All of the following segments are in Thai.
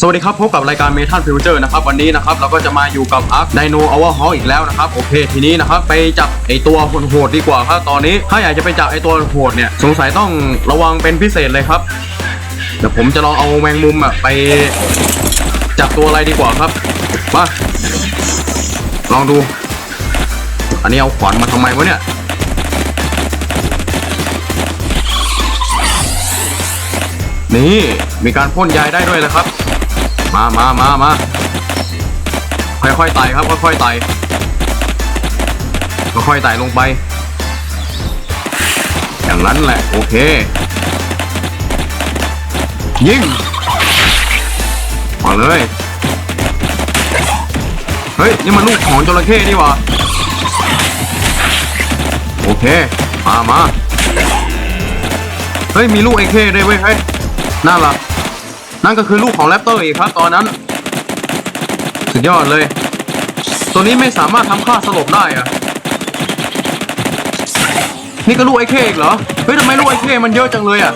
สวัสดีครับพบกับรายการเมทัลฟิวเจอร์นะครับวันนี้นะครับเราก็จะมาอยู่กับอาร์คไดโนอเวอร์ฮอลอีกแล้วนะครับโอเคทีนี้นะครับไปจับไอตัวโหดดีกว่าครับตอนนี้ถ้าอยากจะไปจับไอตัวโหดเนี่ยสงสัยต้องระวังเป็นพิเศษเลยครับเดี๋ยวผมจะลองเอาแมงมุมอะไปจับตัวอะไรดีกว่าครับมาลองดู อันนี้เอาขวานมาทำไมวะเนี่ยนี่มีการพ่นยายได้ด้วยนะครับ มามามามาค่อยๆไต่ครับค่อยๆไต่ค่อยๆไต่ลงไป อย่างนั้นแหละ โอเค ยิงมาเลย เฮ้ย นี่มันลูกของจระเข้นี่หวะโอเค มามาเฮ้ย มีลูกไอเคด้วยเว้ย เฮ้ย น่ารัก นั่นก็คือลูกของแรปเตอร์อีกครับตอนนั้น สุดยอดเลย ตัวนี้ไม่สามารถทำค่าสลบได้อะนี่ก็ลูกไอเคอีกเหรอ เฮ้ยทำไมลูกไอเคมันเยอะจังเลยอะ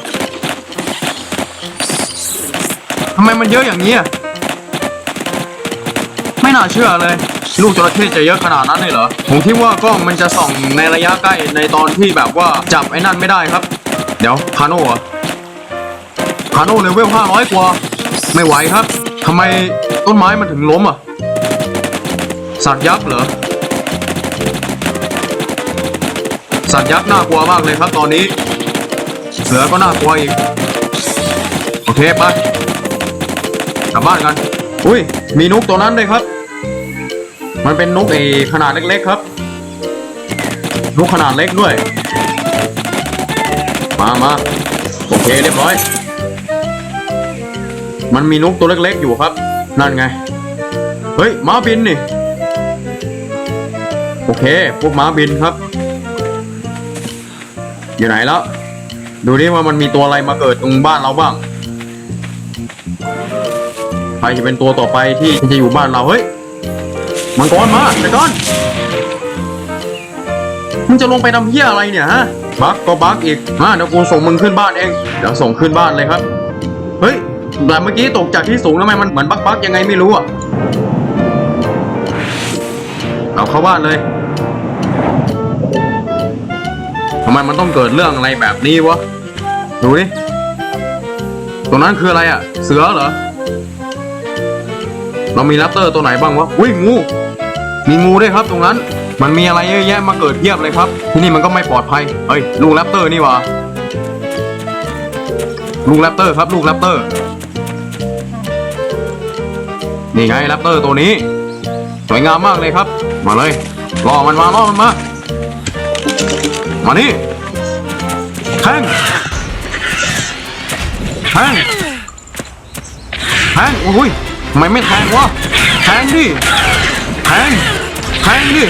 ทำไมมันเยอะอย่างนี้อะไม่น่าเชื่อเลย ลูกจระเข้จะเยอะขนาดนั้นเลยเหรอ ผมคิดว่ากล้องมันจะส่องในระยะใกล้ในตอนที่แบบว่าจับไอ้นั่นไม่ได้ครับ เดี๋ยวคาโน่เหรอ คาโน่เลเวล500 กว่า ไม่ไหวครับทำไมต้นไม้มันถึงล้มอะ สัตว์ยักษ์เหรอ สัตว์ยักษ์น่ากลัวมากเลยครับตอนนี้ เสือก็น่ากลัวอีก โอเคไปกลับบ้านกัน อุ้ย มีนกตัวนั้นเลยครับ มันเป็นนกเอขนาดเล็กๆครับ นกขนาดเล็กด้วย มามาโอเคเรียบร้อย มันมีนกตัวเล็กๆอยู่ครับ นั่นไง เฮ้ยม้าบินนี่ โอเค พวกม้าบินครับ อยู่ไหนแล้ว ดูดิว่ามันมีตัวอะไรมาเกิดตรงบ้านเราบ้าง ใครจะเป็นตัวต่อไปที่จะอยู่บ้านเรา เฮ้ย มังกรมาเดี๋ยวก่อนมึงจะลงไปทำเพี้ยอะไรเนี่ยฮะ บักก็บักอีกมาเดี๋ยวกูส่งมึงขึ้นบ้านเอง เดี๋ยวส่งขึ้นบ้านเลยครับ เฮ้ย แต่เมื่อกี้ตกจากที่สูงทำไมมันเหมือนบักบักยังไงไม่รู้อะ เอาเข้าบ้านเลยทำไมมันต้องเกิดเรื่องอะไรแบบนี้วะ ดูดิตรงนั้นคืออะไรอะ เสือเหรอ เรามีแรปเตอร์ตัวไหนบ้างวะ อุ้ยงู มีงูด้วยครับตรงนั้น มันมีอะไรเยอะแยะมาเกิดเพียบเลยครับ ที่นี่มันก็ไม่ปลอดภัย เฮ้ยลูกแรปเตอร์นี่วะลูกแรปเตอร์ครับลูกแรปเตอร์ นี่ไงแรปเตอร์ตัวนี้ สวยงามมากเลยครับ มาเลยล่อมันมาล่อมันมา มานี่แทงแทงแทงโอ้ยทำไมไม่แทงวะแทงดิแทงแทงดิ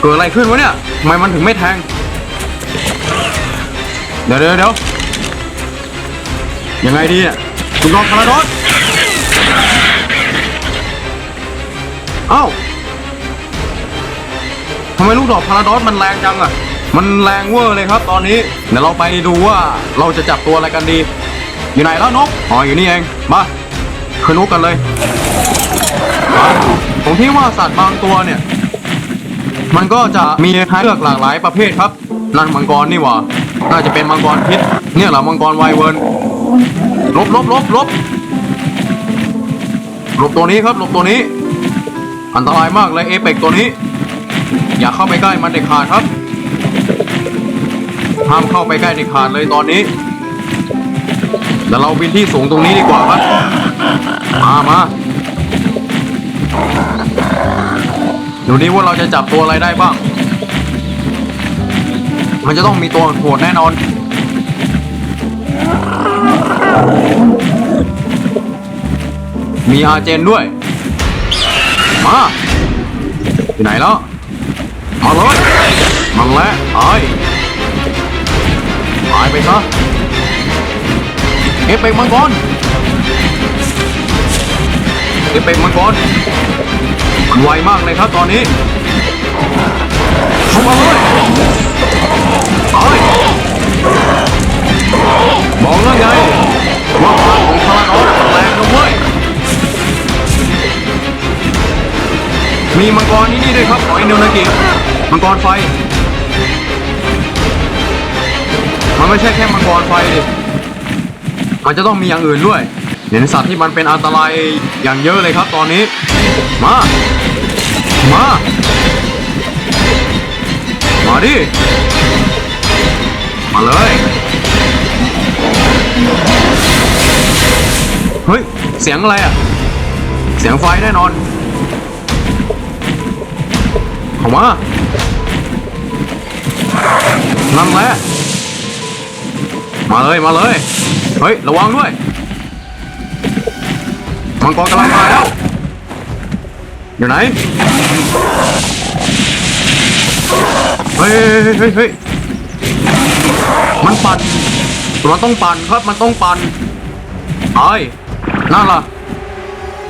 เกิดอะไรขึ้นวะเนี่ยทำไมมันถึงไม่แทง เดี๋ยวเดี๋ยวเดี๋ยวยังไงดีอะคุณลองพาราดอส อ้าทำไมลูกดอกพาราดอสมันแรงจังอะ มันแรงเวอร์เลยครับตอนนี้ เดี๋ยวเราไปดูว่าเราจะจับตัวอะไรกันดี อยู่ไหนแล้วนก อ๋ออยู่นี่เอง มาขึ้นนกกันเลย ผมคิดว่าสัตว์บางตัวเนี่ย มันก็จะมีให้เลือกหลากหลายประเภทครับ นั่นมังกรนี่หว่า น่าจะเป็นมังกรพิษ เนี่ยเหรอมังกรไวเวิร์นลบลบลบลบลบตัวนี้ครับลบตัวนี้ อันตรายมากเลยเอเปกตัวนี้ อย่าเข้าไปใกล้มันเด็ดขาดครับห้ามเข้าไปใกล้เด็ดขาดเลยตอนนี้เดี๋ยวเราบินที่สูงตรงนี้ดีกว่าครับมามาดูนี่ว่าเราจะจับตัวอะไรได้บ้าง มันจะต้องมีตัวโหดแน่นอน มีอาเจนด้วย มาอยู่ไหนแล้วมาเลยมันแหละตายตายไปซะเอฟเฟกมังกรเอฟเฟกมังกรไวมากเลยครับตอนนี้เข้ามาเลยตายบอกแล้วไงว่าพลังของพลังออสมันแรง มีมังกรนี่นี่ด้วยครับของอินโดนีเซียมังกรไฟ มันไม่ใช่แค่มังกรไฟดิมันจะต้องมีอย่างอื่นด้วยเห็นสัตว์ที่มันเป็นอันตรายอย่างเยอะเลยครับ ตอนนี้ มา มา มาดิ มาเลย เฮ้ย เสียงอะไรอะเสียงไฟแน่นอน เข้ามานั่นแหละมาเลยมาเลยเฮ้ยระวังด้วยมังกรกำลังมาแล้วอยู่ไหนเฮ้ยเฮ้ยเฮ้ยเฮ้มันปั่นมันต้องปั่นครับมันต้องปั่นไอ้นั่นล่ะ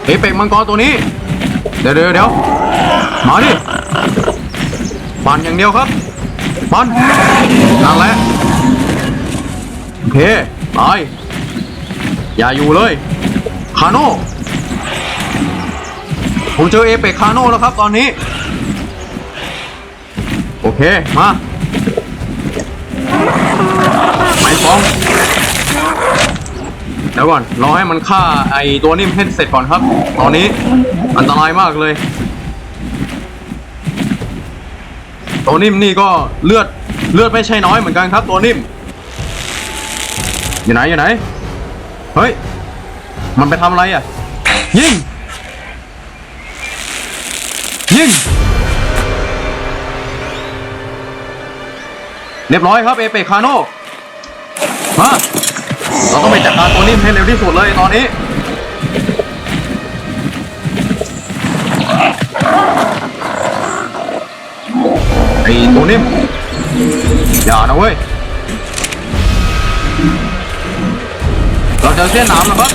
เอเป็กมังกรตัวนี้ เดี๋ยวเดี๋ยวเดี๋ยวมาดิปั่นอย่างเดียวครับปั่นนั่นแหละโอเคไปอย่าอยู่เลยคาโน่ผมเจอเอเปคคาโน่แล้วครับตอนนี้ โอเค มา เดี๋ยวก่อนรอให้มันฆ่าไอตัวนิ่มให้เสร็จก่อนครับ ตอนนี้อันตรายมากเลย ตัวนิ่มนี่ก็เลือดเลือดไม่ใช่น้อยเหมือนกันครับตัวนิ่ม อยู่ไหนอยู่ไหน เฮ้ย มันไปทำอะไรอะ ยิง ยิง เรียบร้อยครับเอเปคาโนมา เราต้องไปจัดการตัวนิ่มให้เร็วที่สุดเลยตอนนี้ไอ้ตัวนิ่มอย่านะเว้ยเราเจอเส้นน้ำแล้วครับ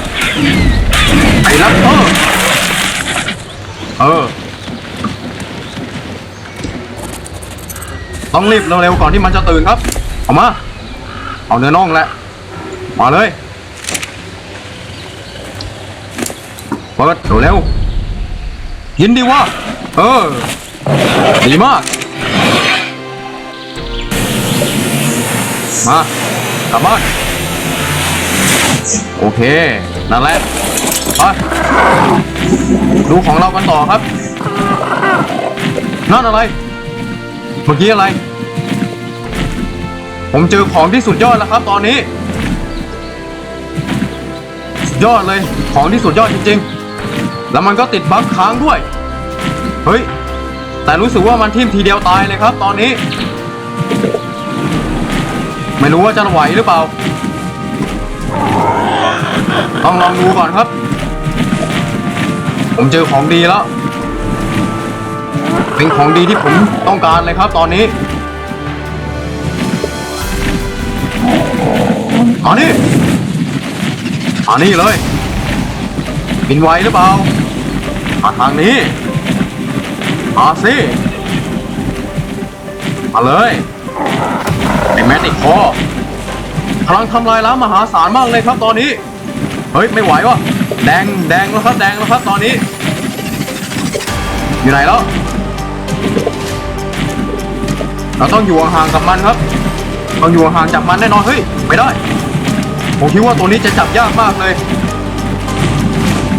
ไอ้ลับเออเออต้องรีบเร็วๆก่อนที่มันจะตื่นครับเอามาเอาเนื้อน่องแหละ มาเลยเปิดเร็วๆยินดีวะเออ ดีมาก มากลับบ้านโอเค นั่นแหละไปดูของเรากันต่อครับ นั่นอะไร เมื่อกี้อะไร ผมเจอของที่สุดยอดแล้วครับตอนนี้ ยอดเลย ของที่สุดยอดจริงๆ แล้วมันก็ติดบั๊กค้างด้วย เฮ้ย แต่รู้สึกว่ามันทิ่มทีเดียวตายเลยครับ ตอนนี้ ไม่รู้ว่าจะไหวหรือเปล่า ต้องลองดูก่อนครับ ผมเจอของดีแล้ว เป็นของดีที่ผมต้องการเลยครับ ตอนนี้มานี่ มานี่เลย บินไวหรือเปล่ามาทางนี้ มาสิ มาเลยไอแมติกคอพลังทำลายล้างมหาศาลมากเลยครับตอนนี้ เฮ้ย ไม่ไหววะแดงแดงแล้วครับแดงแล้วครับตอนนี้ อยู่ไหนแล้วเราต้องอยู่ห่างกับมันครับ ต้องอยู่ห่างจากมันแน่นอน เฮ้ย ไม่ได้ ผมคิดว่าตัวนี้จะจับยากมากเลย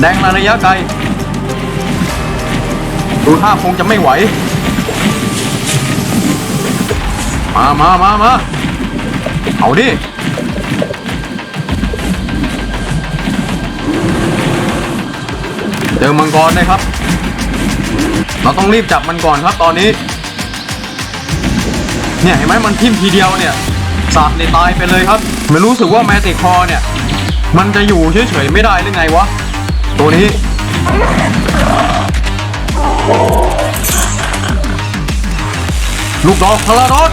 แดงระยะไกลดูท่าคงจะไม่ไหว มามามามาเอาดิเจอมังกรเลยครับ เราต้องรีบจับมันก่อนครับตอนนี้ เนี่ยเห็นไหมมันทิ่มทีเดียวเนี่ยสัตว์เนี่ยตายไปเลยครับ ไม่รู้สึกว่าแมติคอเนี่ย มันจะอยู่เฉยๆไม่ได้หรือไงวะ ตัวนี้ ลูกดอกพลารอด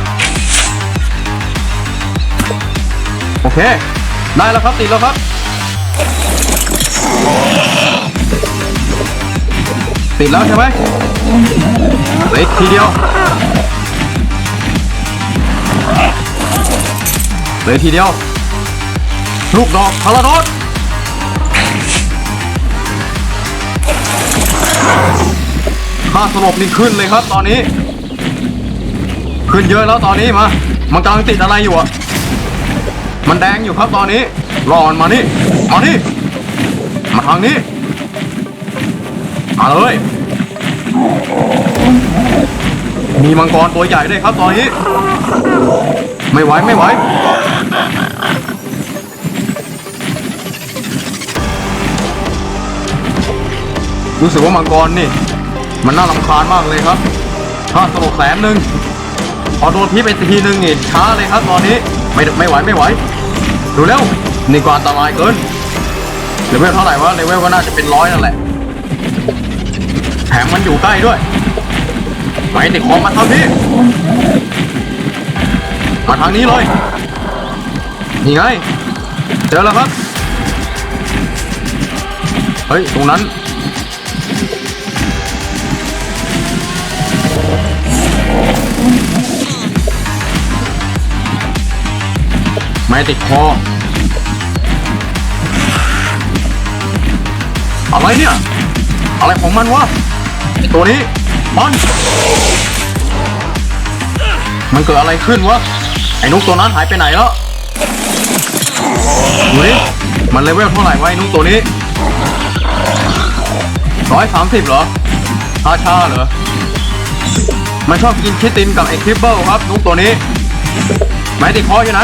โอเค ได้แล้วครับ ติดแล้วครับติดแล้วใช่ไหมเลืออีกทีเดียว เลือทีเดียว ลูกดอกพาราโดสค่าสลบนี่ขึ้นเลยครับตอนนี้ ขึ้นเยอะแล้วตอนนี้มา มันกำลังติดอะไรอยู่อะ มันแดงอยู่ครับตอนนี้รอมันมานี่ มานี่ มาทางนี้ มาเลยมีมังกรตัวใหญ่ด้วยครับตอนนี้ ไม่ไหวไม่ไหวรู้สึกว่ามังกรนี่ มันน่ารำคาญมากเลยครับถ้าสลบแสนหนึ่งพอโดนพิษไปทีนึงนี่ช้าเลยครับตอนนี้ไม่ไม่ไหวไม่ไหวดูแล้วนี่ก็อันตรายเกินเลเวลเท่าไหร่วะเลเวลก็น่าจะเป็นร้อยนั่นแหละแถมมันอยู่ใกล้ด้วยไปติดคอมมาทางนี้ มาทางนี้เลย นี่ไง เจอแล้วครับ เฮ้ย ตรงนั้น ไม่ติดคอ อะไรเนี่ย อะไรของมันวะ ตัวนี้ มัน มันเกิดอะไรขึ้นวะ ไอ้นุกตัวนั้นหายไปไหนแล้วดูดิมันเลเวลเท่าไหร่วะไอ้นุกตัวนี้ร้อยสามสิบเหรอชาชาเหรอ มันชอบกินคิตินกับไอ้คริปเปิลครับนุกตัวนี้ ไม้ติดคออยู่ไหน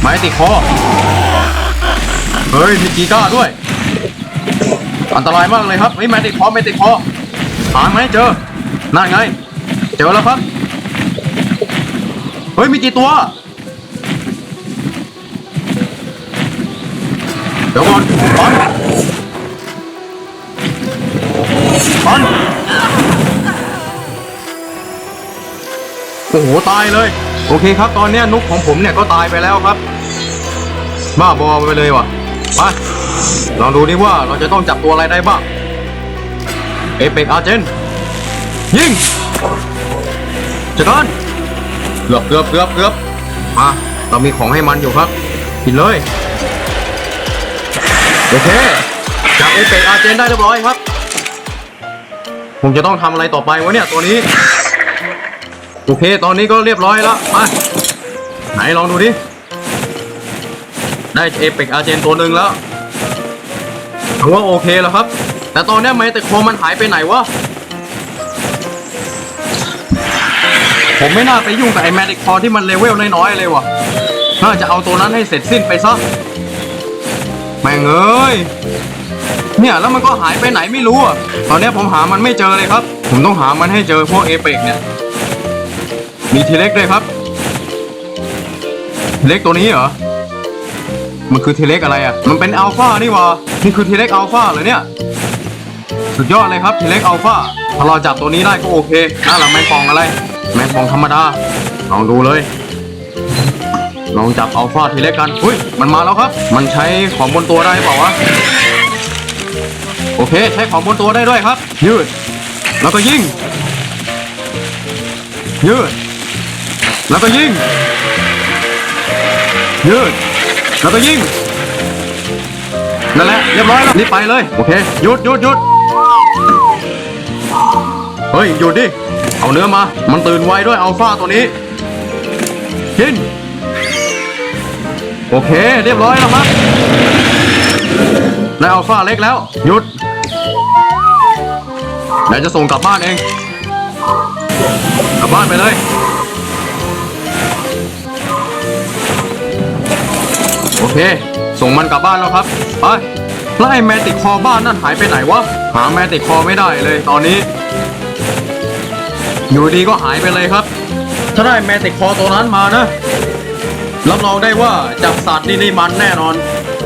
ไม้ติดคอ เฮ้ยมีกีก้าด้วย อันตรายมากเลยครับ เฮ้ยไม้ติดคอไม่ติดคอหาไหมเจอ นั่นไง เจอแล้วครับ เฮ้ยมีกี่ตัว เดี๋ยวก่อนบอลบอลโอ้โหตายเลย โอเคครับตอนนี้นุกของผมเนี่ยก็ตายไปแล้วครับ บ้าบอไปเลยว่ะมาลองดูดิว่าเราจะต้องจับตัวอะไรได้บ้าง เอเปกอาเจนยิงจัดการ เกือบเกือบเกือบเกือบมาเรามีของให้มันอยู่ครับกินเลยโอเคจับเอเปกอาเจนได้เรียบร้อยครับผมจะต้องทำอะไรต่อไปวะเนี่ยตัวนี้โอเค ตอนนี้ก็เรียบร้อยแล้วมาไหนลองดูดิได้เอเปกอาเจนตัวหนึ่งแล้วถือว่าโอเคแล้วครับ แต่ตอนนี้ไมแต่โคมันหายไปไหนวะ ผมไม่น่าไปยุ่งกับไอ้แมดิกคอที่มันเลเวลน้อยๆเลยวะน่าจะเอาตัวนั้นให้เสร็จสิ้นไปซะแม่งเอ้ยเนี่ยแล้วมันก็หายไปไหนไม่รู้อะตอนนี้ผมหามันไม่เจอเลยครับ ผมต้องหามันให้เจอพวกเอเปกเนี่ย มีทีเล็กด้วยครับ เล็กตัวนี้เหรอมันคือทีเล็กอะไรอะ มันเป็นอัลฟานี่วะนี่คือทีเล็กอัลฟาเหรอเนี่ย สุดยอดเลยครับทีเล็กอัลฟาถ้าเราจับตัวนี้ได้ก็โอเคน่าละแมงปองอะไร แมงปองธรรมดา ลองดูเลย ลองจับอัลฟาทีเล็กกันอุ้ย มันมาแล้วครับ มันใช้ของบนตัวได้เปล่าวะ โอเค ใช้ของบนตัวได้ด้วยครับ ยืด แล้วก็ยิง ยืด แล้วก็ยิง ยืด แล้วก็ยิง นั่นแหละ เรียบร้อยแล้วรีบไปเลย โอเค หยุดหยุดหยุดเฮ้ย หยุดดิ เอาเนื้อมา มันตื่นไวด้วยอัลฟาตัวนี้ กิน โอเค เรียบร้อยแล้วครับได้อัลฟาเล็กแล้ว หยุดเดี๋ยจะส่งกลับบ้านเอง กลับบ้านไปเลยโอเค ส่งมันกลับบ้านแล้วครับ ไป แล้วไอ้แมติกคอบ้านนั่นหายไปไหนวะ หาแมติกคอไม่ได้เลยตอนนี้ อยู่ดีก็หายไปเลยครับ ถ้าได้แมติกคอตัวนั้นมานะ รับรองได้ว่าจับสัตว์นี่นี่มันแน่นอน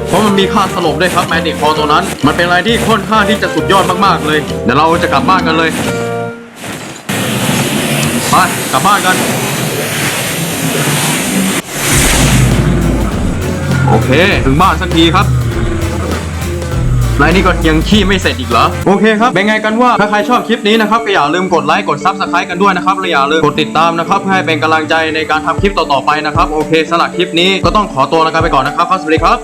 เพราะมันมีค่าสลบด้วยครับแมติกคอตัวนั้น มันเป็นอะไรที่ค่อนข้างที่จะสุดยอดมากๆเลย เดี๋ยวเราจะกลับบ้านกันเลยไปกลับบ้านกัน โอเค ถึงบ้านสักทีครับ นายนี่ก็ยังขี้ไม่เสร็จอีกเหรอ โอเคครับ เป็นไงกันว่า ถ้าใครชอบคลิปนี้นะครับก็อย่าลืมกดไลค์ กดซับสไครต์กันด้วยนะครับและอย่าลืมกดติดตามนะครับเพื่อให้เป็นกำลังใจในการทำคลิปต่อๆไปนะครับ โอเคสำหรับคลิปนี้ก็ต้องขอตัวลากันไปก่อนนะครับสวัสดีครับ